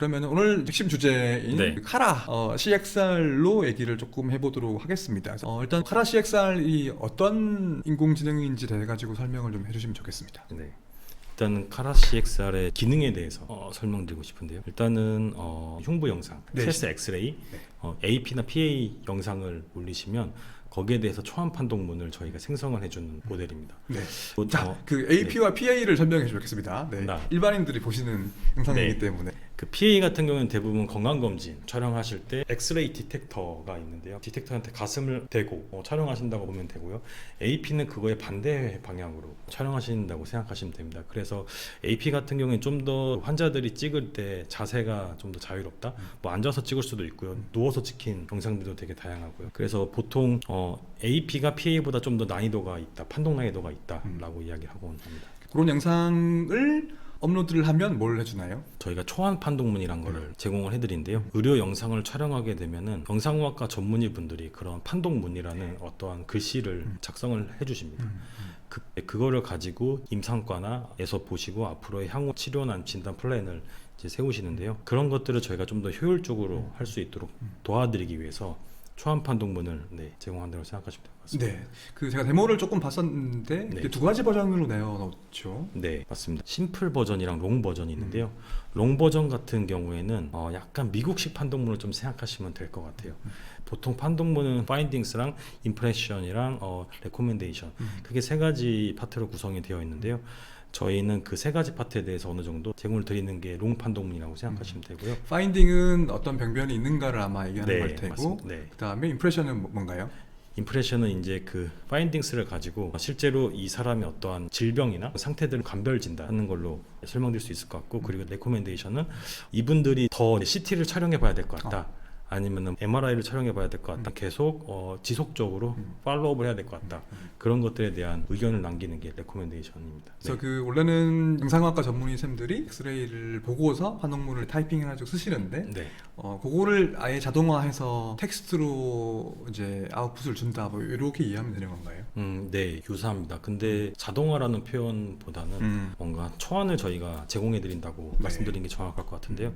그러면 오늘 핵심 주제인 네. 그 카라 어, CXR로 얘기를 조금 해보도록 하겠습니다. 어, 일단 카라 CXR이 어떤 인공지능인지 대가지고 설명을 좀 해주시면 좋겠습니다. 네. 일단은 카라 CXR의 기능에 대해서 어, 설명드리고 싶은데요. 일단은 어, 흉부 영상, 네. 체스 엑스레이, 네. 어, AP나 PA 영상을 올리시면 거기에 대해서 초안 판독문을 저희가 생성을 해주는 모델입니다. 네. 어, 자, 어, 그 AP와 PA를 설명해 주겠습니다. 네. 나. 일반인들이 보시는 영상이기 네. 때문에. 그 PA 같은 경우는 대부분 건강검진 촬영하실 때 엑스레이 디텍터가 있는데요. 디텍터한테 가슴을 대고 어, 촬영하신다고 보면 되고요. AP는 그거의 반대 방향으로 촬영하신다고 생각하시면 됩니다. 그래서 AP 같은 경우는 좀 더 환자들이 찍을 때 자세가 좀 더 자유롭다. 뭐 앉아서 찍을 수도 있고요. 누워서 찍힌 영상들도 되게 다양하고요. 그래서 보통 어, AP가 PA보다 좀 더 난이도가 있다, 판독 난이도가 있다라고 이야기하고 합니다. 그런 영상을 업로드를 하면 뭘 해주나요? 저희가 초안 판독문이란 거를 제공을 해드린데요. 의료 영상을 촬영하게 되면은 영상의학과 전문의 분들이 그런 판독문이라는 어떠한 글씨를 작성을 해주십니다. 그, 그거를 가지고 임상과나에서 보시고 앞으로의 향후 치료나 진단 플랜을 이제 세우시는데요. 그런 것들을 저희가 좀 더 효율적으로 할 수 있도록 도와드리기 위해서 초안 판독문을 네, 제공한다고 생각하시면 될 것 같습니다. 네. 그 제가 데모를 조금 봤었는데 네. 두 가지 버전으로 내어놓죠. 네, 맞습니다. 심플 버전이랑 롱 버전이 있는데요. 롱 버전 같은 경우에는 어, 약간 미국식 판독문을 좀 생각하시면 될 것 같아요. 보통 판독문은 파인딩스랑 임프레션이랑 어, 레코멘데이션 그게 세 가지 파트로 구성이 되어 있는데요. 저희는 그 세 가지 파트에 대해서 어느 정도 제공을 드리는 게 롱 판독문이라고 생각하시면 되고요. 파인딩은 어떤 병변이 있는가를 아마 얘기하는 네, 걸 테고 맞습니다. 네. 그다음에 임프레션은 뭐- 뭔가요? 임프레션은 이제 그 파인딩스를 가지고 실제로 이 사람의 어떠한 질병이나 상태들을 감별 진단하는 걸로 설명드릴 수 있을 것 같고 그리고 레코멘데이션은 이분들이 더 CT를 촬영해 봐야 될 것 같다. 아니면은 MRI를 촬영해 봐야 될 것 같다. 계속 어, 지속적으로 팔로우업을 해야 될 것 같다. 그런 것들에 대한 의견을 남기는 게 레코멘데이션입니다. 그래서 네. 그 원래는 영상학과 전문의 쌤들이 엑스레이를 보고서 판독문을 타이핑해가지고 쓰시는데 네. 어 그거를 아예 자동화해서 텍스트로 이제 아웃풋을 준다 뭐 이렇게 이해하면 되는 건가요? 음, 네, 유사합니다. 근데 자동화라는 표현보다는 음. 뭔가 초안을 저희가 제공해 드린다고 네. 말씀드린 게 정확할 것 같은데요.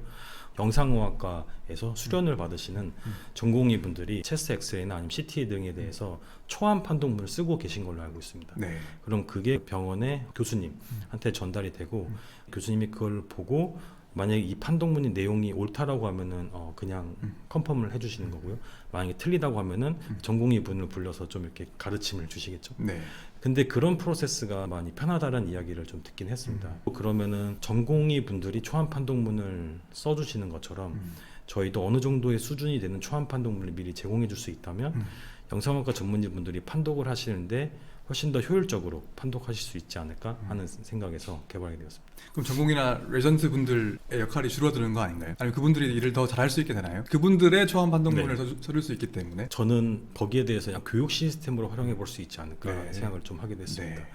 영상의학과에서 수련을 받으시는 전공의 분들이 체스 엑스레이나 아니면 CT 등에 대해서 초안 판독문을 쓰고 계신 걸로 알고 있습니다. 네. 그럼 그게 병원의 교수님한테 전달이 되고 교수님이 그걸 보고 만약에 이 판독문의 내용이 옳다라고 하면은 어 그냥 컨펌을 해주시는 거고요. 만약에 틀리다고 하면은 전공의 분을 불러서 좀 이렇게 가르침을 주시겠죠. 네. 근데 그런 프로세스가 많이 편하다는 이야기를 좀 듣긴 했습니다. 그러면은 전공의 분들이 초안 판독문을 써주시는 것처럼 음. 저희도 어느 정도의 수준이 되는 초안 판독문을 미리 제공해 줄 수 있다면 음. 영상학과 전문의 분들이 판독을 하시는데 훨씬 더 효율적으로 판독하실 수 있지 않을까 하는 생각에서 개발이 되었습니다. 그럼 전공이나 레전트 분들의 역할이 줄어드는 거 아닌가요? 아니면 그분들이 일을 더 잘할 수 있게 되나요? 그분들의 초안 판독문을 네. 서- 서줄 수 있기 때문에 저는 거기에 대해서 그냥 교육 시스템으로 활용해 볼 수 있지 않을까 네. 생각을 좀 하게 됐습니다. 네.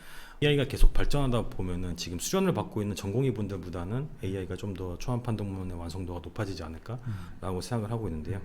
AI가 계속 발전하다 보면은 지금 수련을 받고 있는 전공의 분들보다는 AI가 좀 더 초안 판독문의 완성도가 높아지지 않을까라고 생각을 하고 있는데요.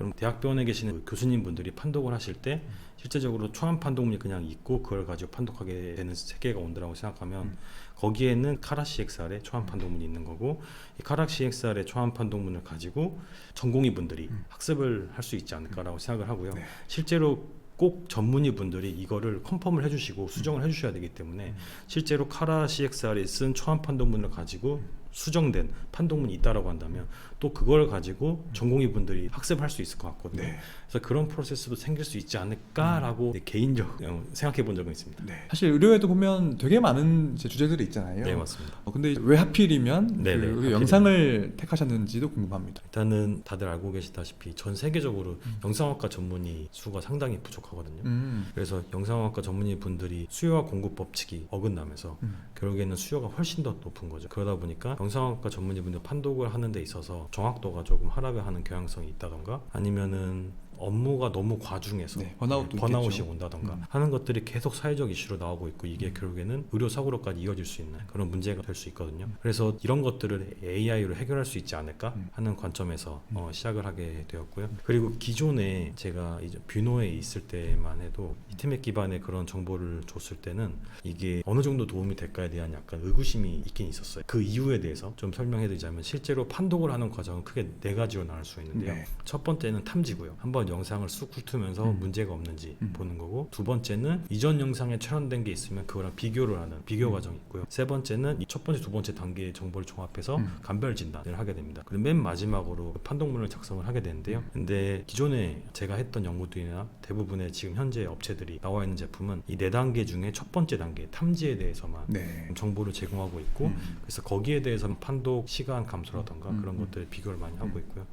그럼 대학병원에 계시는 그 교수님 분들이 판독을 하실 때 실제적으로 초안 판독문이 그냥 있고 그걸 가지고 판독하게 되는 세계가 온다라고 생각하면 거기에는 카라 CXR의 초안 판독문이 있는 거고 이 카라 CXR의 초안 판독문을 가지고 전공의 분들이 학습을 할 수 있지 않을까라고 생각을 하고요. 네. 실제로 꼭 전문의 분들이 이거를 컨펌을 해주시고 수정을 해주셔야 되기 때문에 실제로 카라 CXR이 쓴 초안 판독문을 가지고 수정된 판독문이 있다라고 한다면 또 그걸 가지고 전공의 분들이 학습할 수 있을 것 같거든요. 네. 그래서 그런 프로세스도 생길 수 있지 않을까라고 네, 개인적 생각해 본 적은 있습니다. 네. 사실 의료에도 보면 되게 많은 주제들이 있잖아요. 네 맞습니다. 어, 근데 왜 하필이면 네, 그 네, 의료 하필이면. 영상을 택하셨는지도 궁금합니다. 일단은 다들 알고 계시다시피 전 세계적으로 영상학과 전문의 수가 상당히 부족하거든요. 음. 그래서 영상학과 전문의 분들이 수요와 공급 법칙이 어긋나면서 음. 결국에는 수요가 훨씬 더 높은 거죠. 그러다 보니까 영상학과 전문의 분들 판독을 하는 데 있어서 정확도가 조금 하락을 하는 경향성이 있다던가 아니면은 업무가 너무 과중해서 네, 번아웃도 번아웃이 있겠죠. 온다던가 음. 하는 것들이 계속 사회적 이슈로 나오고 있고 이게 결국에는 의료 사고로까지 이어질 수 있는 그런 문제가 될 수 있거든요. 그래서 이런 것들을 AI로 해결할 수 있지 않을까 음. 하는 관점에서 음. 어, 시작을 하게 되었고요. 그리고 기존에 제가 이제 뷰노에 있을 때만 해도 히트맵 기반의 그런 정보를 줬을 때는 이게 어느 정도 도움이 될까에 대한 약간 의구심이 있긴 있었어요. 그 이유에 대해서 좀 설명해드리자면 실제로 판독을 하는 과정은 크게 네 가지로 나눌 수 있는데요. 네. 첫 번째는 탐지고요. 한번 영상을 쑥 훑으면서 음. 문제가 없는지 음. 보는 거고 두 번째는 이전 영상에 촬영된 게 있으면 그거랑 비교를 하는 비교 음. 과정이 있고요. 세 번째는 이첫 번째, 두 번째 단계의 정보를 종합해서 음. 간별 진단을 하게 됩니다. 그리고 맨 마지막으로 판독문을 작성을 하게 되는데요. 근데 기존에 제가 했던 연구들이나 대부분의 지금 현재 업체들이 나와 있는 제품은 이 네 단계 중에 첫 번째 단계 탐지에 대해서만 네. 정보를 제공하고 있고 음. 그래서 거기에 대해서 판독 시간 감소라던가 음, 그런 음. 것들 비교를 많이 하고 음. 있고요.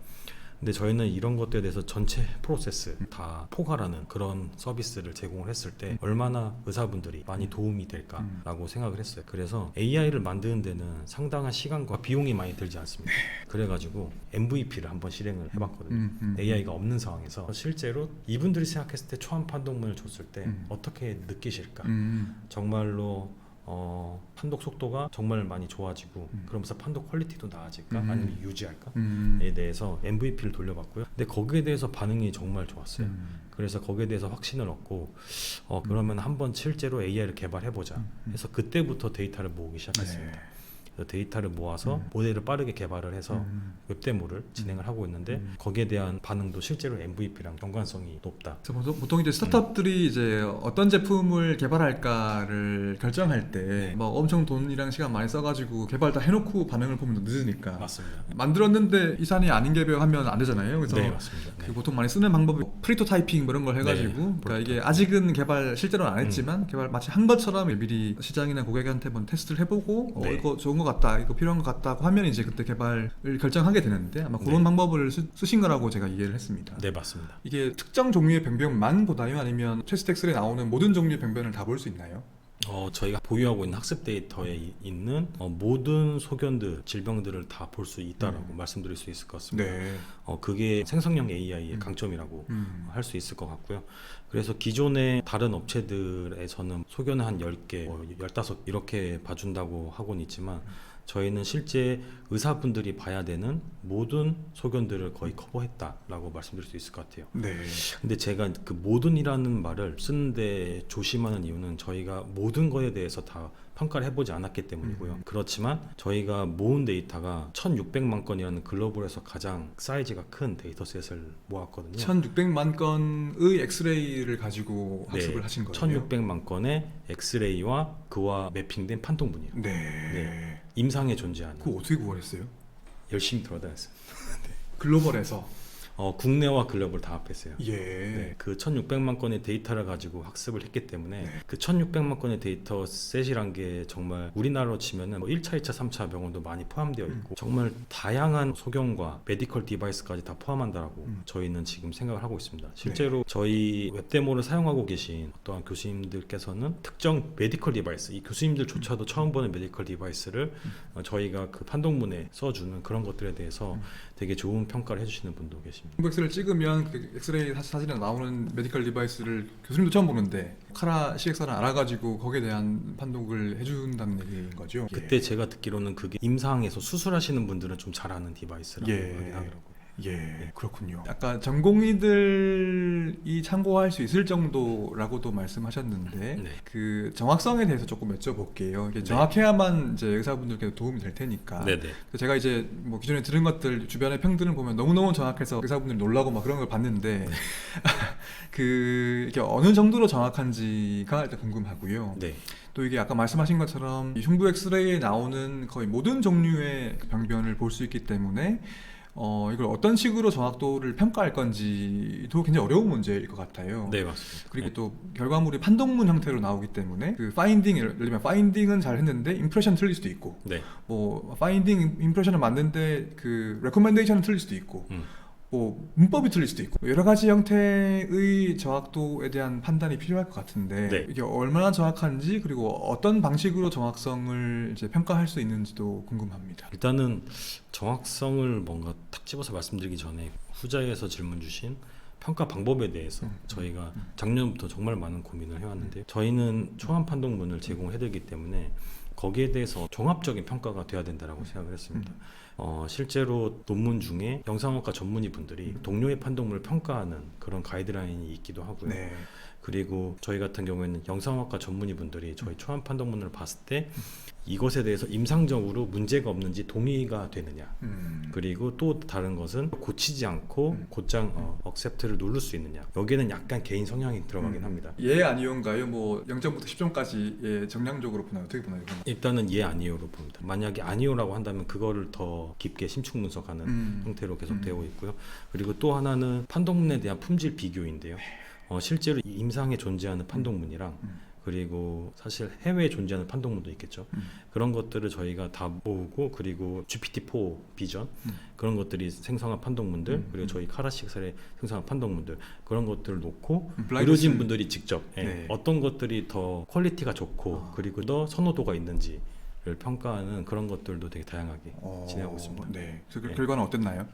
근데 저희는 이런 것들에 대해서 전체 프로세스 음. 다 포괄하는 그런 서비스를 제공을 했을 때 얼마나 의사분들이 많이 도움이 음. 될까라고 생각을 했어요. 그래서 AI를 만드는 데는 상당한 시간과 비용이 많이 들지 않습니다. 그래가지고 MVP를 한번 실행을 해봤거든요. 음, 음. AI가 없는 상황에서 실제로 이분들이 생각했을 때 초안 판독문을 줬을 때 음. 어떻게 느끼실까? 음. 정말로 어, 판독 속도가 정말 많이 좋아지고 음. 그러면서 판독 퀄리티도 나아질까 음. 아니면 유지할까? 음. 에 대해서 MVP를 돌려봤고요. 근데 거기에 대해서 반응이 정말 좋았어요. 음. 그래서 거기에 대해서 확신을 얻고 어, 그러면 한번 실제로 AI를 개발해보자 음. 음. 해서 그때부터 데이터를 모으기 시작했습니다. 네. 데이터를 모아서 음. 모델을 빠르게 개발을 해서 음. 웹 데모를 진행을 하고 있는데 음. 거기에 대한 반응도 실제로 MVP랑 연관성이 높다. 그래서 보통, 이제 스타트업들이 이제 어떤 제품을 개발할까를 결정할 때 막 엄청 돈이랑 시간 많이 써가지고 개발 다 해놓고 반응을 보면 늦으니까 맞습니다. 만들었는데 이산이 아닌 개발하면 안 되잖아요. 그래서 네 맞습니다. 네. 그 보통 많이 쓰는 방법이 프리토타이핑 뭐 이런 걸 해가지고 네, 그러니까 이게 프로토타이핑. 아직은 개발 실제로는 안 했지만 개발 마치 한 것처럼 미리 시장이나 고객한테 한번 테스트를 해보고 어, 네. 이거 좋은 것 같다 이거 필요한 것 같다고 하면 이제 그때 개발을 결정하게 되는데 아마 그런 네. 방법을 쓰, 쓰신 거라고 제가 이해를 했습니다. 네 맞습니다. 이게 특정 종류의 병변만 보다요 아니면 체스텍스에 나오는 모든 종류의 병변을 다 볼 수 있나요? 어, 저희가 보유하고 있는 학습 데이터에 이- 있는 어, 모든 소견들, 질병들을 다 볼 수 있다라고 말씀드릴 수 있을 것 같습니다. 네. 어, 그게 생성형 AI의 음. 강점이라고 음. 할수 있을 것 같고요. 그래서 기존의 다른 업체들에서는 소견을 한 10개, 뭐 15 이렇게 봐준다고 하고는 있지만 저희는 실제 의사분들이 봐야 되는 모든 소견들을 거의 커버했다라고 말씀드릴 수 있을 것 같아요. 네. 근데 제가 그 모든이라는 말을 쓰는데 조심하는 이유는 저희가 모든 거에 대해서 다 평가를 해보지 않았기 때문이고요. 음. 그렇지만 저희가 모은 데이터가 1,600만 건이라는 글로벌에서 가장 사이즈가 큰 데이터셋을 모았거든요. 1600만 건의 엑스레이를 가지고 네, 학습을 하신 거예요. 1,600만 건의 엑스레이와 그와 매핑된 판독문이에요. 네. 네. 임상에 존재하는 그거 어떻게 구원했어요? 열심히 돌아다녔어요. 글로벌에서. 어, 국내와 글로벌 다 합했어요. 예. 네, 그 1600만 건의 데이터를 가지고 학습을 했기 때문에 네. 그 1600만 건의 데이터 셋이란 게 정말 우리나라로 치면은 뭐 1차, 2차, 3차 병원도 많이 포함되어 있고 정말 다양한 소견과 메디컬 디바이스까지 다 포함한다라고 음. 저희는 지금 생각을 하고 있습니다. 실제로 저희 웹데모를 사용하고 계신 어떠한 교수님들께서는 특정 메디컬 디바이스, 이 교수님들조차도 처음 보는 메디컬 디바이스를 어, 저희가 그 판독문에 써주는 그런 것들에 대해서 음. 되게 좋은 평가를 해주시는 분도 계십니다. 엑스를 찍으면 그 엑스레이 사- 사진에 나오는 메디컬 디바이스를 교수님도 처음 보는데 카라 CX를 알아가지고 거기에 대한 판독을 해준다는 얘기인 거죠. 그때 제가 듣기로는 그게 임상에서 수술하시는 분들은 좀잘 아는 디바이스라고 예. 하더라고요. 예, 그렇군요. 약간 전공의들이 참고할 수 있을 정도라고도 말씀하셨는데 네. 그 정확성에 대해서 조금 여쭤볼게요. 이게 네. 정확해야만 이제 의사분들께 도움이 될 테니까. 네네. 그래서 제가 이제 뭐 기존에 들은 것들 주변의 평들을 보면 너무너무 정확해서 의사분들이 놀라고 막 그런 걸 봤는데 네. 그 이게 어느 정도로 정확한지가 일단 궁금하고요. 네. 또 이게 아까 말씀하신 것처럼 이 흉부 엑스레이에 나오는 거의 모든 종류의 병변을 볼 수 있기 때문에 어 이걸 어떤 식으로 정확도를 평가할 건지도 굉장히 어려운 문제일 것 같아요. 네 맞습니다. 그리고 네. 또 결과물이 판독문 형태로 나오기 때문에 그 파인딩 예를 들면 파인딩은 잘 했는데 임프레션 틀릴 수도 있고 네. 뭐 파인딩 임프레션을 맞는데 그 레코멘데이션은 틀릴 수도 있고 음. 뭐 문법이 틀릴 수도 있고 여러 가지 형태의 정확도에 대한 판단이 필요할 것 같은데 네. 이게 얼마나 정확한지 그리고 어떤 방식으로 정확성을 이제 평가할 수 있는지도 궁금합니다. 일단은 정확성을 뭔가 탁 집어서 말씀드리기 전에 후자에서 질문 주신 평가 방법에 대해서 음, 저희가 음. 작년부터 정말 많은 고민을 해왔는데 저희는 초안 판독문을 제공해드리기 때문에 거기에 대해서 종합적인 평가가 돼야 된다라고 생각을 했습니다. 음. 어, 실제로 논문 중에 영상학과 전문의 분들이 동료의 판독문을 평가하는 그런 가이드라인이 있기도 하고요. 네. 그리고 저희 같은 경우에는 영상학과 전문의 분들이 저희 초안 판독문을 봤을 때 이것에 대해서 임상적으로 문제가 없는지 동의가 되느냐 음. 그리고 또 다른 것은 고치지 않고 음. 곧장 어, 억셉트를 누를 수 있느냐 여기에는 약간 개인 성향이 들어가긴 음. 합니다 예 아니요인가요? 뭐 0점부터 10점까지 예, 정량적으로 보나요? 어떻게 보나요? 이건? 일단은 예 아니요로 봅니다 만약에 아니요라고 한다면 그거를 더 깊게 심층 분석하는 음. 형태로 계속 음. 되고 있고요 그리고 또 하나는 판독문에 대한 품질 비교인데요 어, 실제로 이 임상에 존재하는 판독문이랑 음. 그리고 사실 해외에 존재하는 판독문도 있겠죠. 음. 그런 것들을 저희가 다 모으고 그리고 GPT-4 비전 음. 그런 것들이 생성한 판독문들 음. 그리고 저희 카라식살에 생성한 판독문들 그런 것들을 놓고 음, 의료진 테스트. 분들이 직접 예, 네. 어떤 것들이 더 퀄리티가 좋고 아. 그리고 더 선호도가 있는지를 평가하는 그런 것들도 되게 다양하게 어, 진행하고 있습니다. 네. 그래서 그 네. 결과는 어땠나요?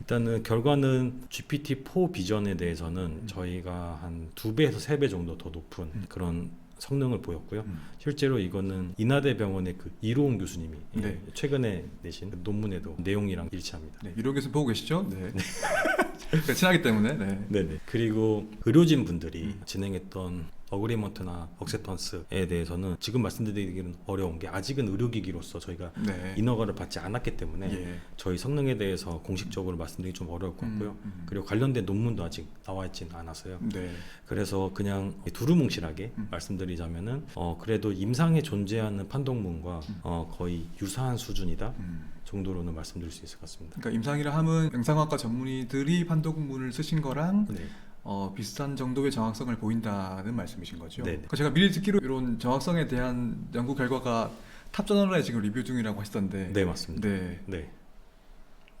일단은 결과는 GPT-4 비전에 대해서는 음. 저희가 한 두 배에서 세 배 정도 더 높은 음. 그런 성능을 보였고요. 음. 실제로 이거는 인하대 병원의 그 이로운 교수님이 예, 네. 최근에 내신 그 논문에도 내용이랑 일치합니다. 네. 이로 교수 보고 계시죠? 네. 그러니까 친하기 때문에. 네. 네네. 그리고 의료진 분들이 음. 진행했던 어그리먼트나 억세턴스에 대해서는 지금 말씀드리기는 어려운 게 아직은 의료기기로서 저희가 네. 인허가를 받지 않았기 때문에 예. 저희 성능에 대해서 공식적으로 말씀드리기 좀 어려울 것 같고요. 음, 음. 그리고 관련된 논문도 아직 나와 있지는 않았어요. 네. 그래서 그냥 두루뭉실하게 음. 말씀드리자면은 어 그래도 임상에 존재하는 판독문과 음. 어 거의 유사한 수준이다 음. 정도로는 말씀드릴 수 있을 것 같습니다. 그러니까 임상이라 함은 영상학과 전문의들이 판독문을 쓰신 거랑 네. 어, 비슷한 정도의 정확성을 보인다는 말씀이신 거죠. 네네. 그러니까 제가 미리 듣기로 이런 정확성에 대한 연구 결과가 탑 저널에 지금 리뷰 중이라고 하시던데. 네 맞습니다. 네. 네.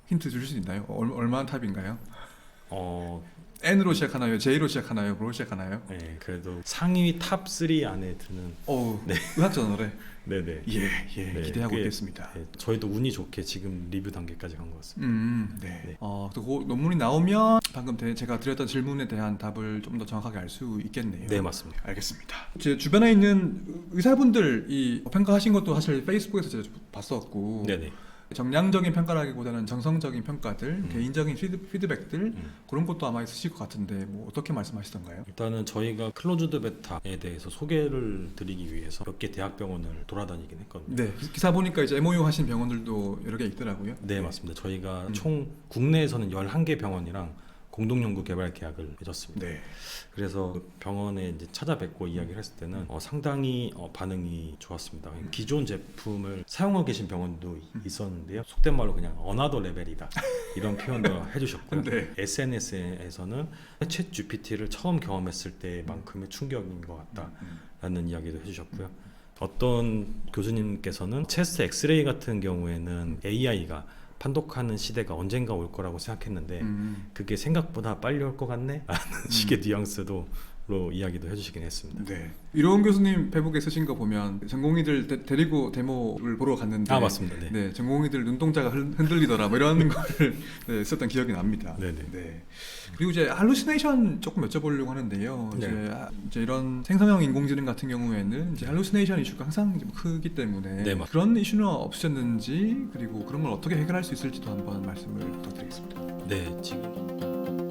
힌트 주실 수 있나요? 얼, 얼마나 탑인가요? 어, N으로 시작하나요? J로 시작하나요? 뭐로 시작하나요? 네, 그래도 상위 탑 3 안에 드는 어우, 네. 의학저널에 네네. 예, 예, 네, 기대하고 그게- 있겠습니다. 네, 저희도 운이 좋게 지금 리뷰 단계까지 간 것 같습니다. 음, 네. 네. 어, 또 그 논문이 나오면 방금 대- 제가 드렸던 질문에 대한 답을 좀 더 정확하게 알 수 있겠네요. 네 맞습니다. 알겠습니다. 제 주변에 있는 의사분들 이 평가하신 것도 사실 페이스북에서 제가 봤었고 네네. 정량적인 평가라기보다는 정성적인 평가들, 음. 개인적인 피드, 피드 백들 음. 그런 것도 아마 있으실 것 같은데 뭐 어떻게 말씀하시던가요? 일단은 저희가 클로즈드 베타에 대해서 소개를 드리기 위해서 몇 개 대학병원을 돌아다니긴 했거든요. 네, 기- 기사 보니까 이제 MOU 하신 병원들도 여러 개 있더라고요. 네, 맞습니다. 저희가 음. 총 국내에서는 11개 병원이랑 공동 연구 개발 계약을 맺었습니다. 네. 그래서 그 병원에 이제 찾아뵙고 이야기를 했을 때는 어, 상당히 어, 반응이 좋았습니다. 기존 제품을 사용하고 계신 병원도 이- 음. 있었는데요. 속된 말로 그냥 어나더 레벨이다 이런 표현도 해주셨고요. 네. SNS에서는 챗 GPT를 처음 경험했을 때만큼의 충격인 것 같다라는 음. 이야기도 해주셨고요. 어떤 교수님께서는 체스트 엑스레이 같은 경우에는 AI가 판독하는 시대가 언젠가 올 거라고 생각했는데 음. 그게 생각보다 빨리 올 것 같네? 라는 식의 뉘앙스도 로 이야기도 해주시긴 했습니다. 네. 이로운 교수님 페북에 쓰신 거 보면 전공의들 데, 데리고 데모를 보러 갔는데 아 맞습니다. 네. 네, 전공의들 눈동자가 흔- 흔들리더라 뭐 이런 거를 네, 썼던 기억이 납니다. 네네. 네. 그리고 이제 할루시네이션 조금 여쭤보려고 하는데요. 이제, 네. 아, 이제 이런 생성형 인공지능 같은 경우에는 이제 할루시네이션 이슈가 항상 좀 크기 때문에 네, 맞- 그런 이슈는 없으셨는지 그리고 그런 걸 어떻게 해결할 수 있을지도 한번 말씀을 부탁드리겠습니다. 네, 지금